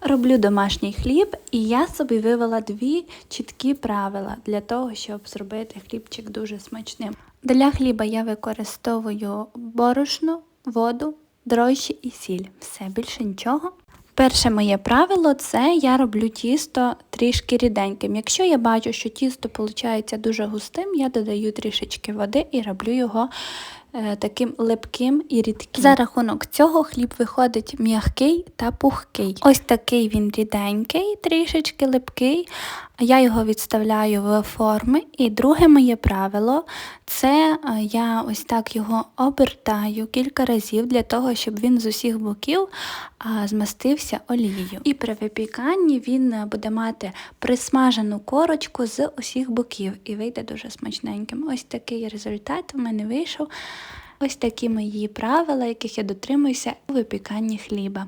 Роблю домашній хліб, і я собі вивела дві чіткі правила для того, щоб зробити хлібчик дуже смачним. Для хліба я використовую борошно, воду, дрожжі і сіль. Все більше нічого. Перше моє правило це я роблю тісто трішки ріденьким. Якщо я бачу, що тісто виходить дуже густим, я додаю трішечки води і роблю його таким липким і рідким. За рахунок цього хліб виходить м'який та пухкий. Ось такий він ріденький, трішечки липкий. Я його відставляю в форми. І друге моє правило це е, я ось так його обертаю кілька разів для того, щоб він з усіх боків змастився олією. І при випіканні він е, буде мати присмажену корочку з усіх боків і вийде дуже смачненьким. Ось такий результат у мене вийшов. Ось такі мої правила, яких я дотримуюся у випіканні хліба.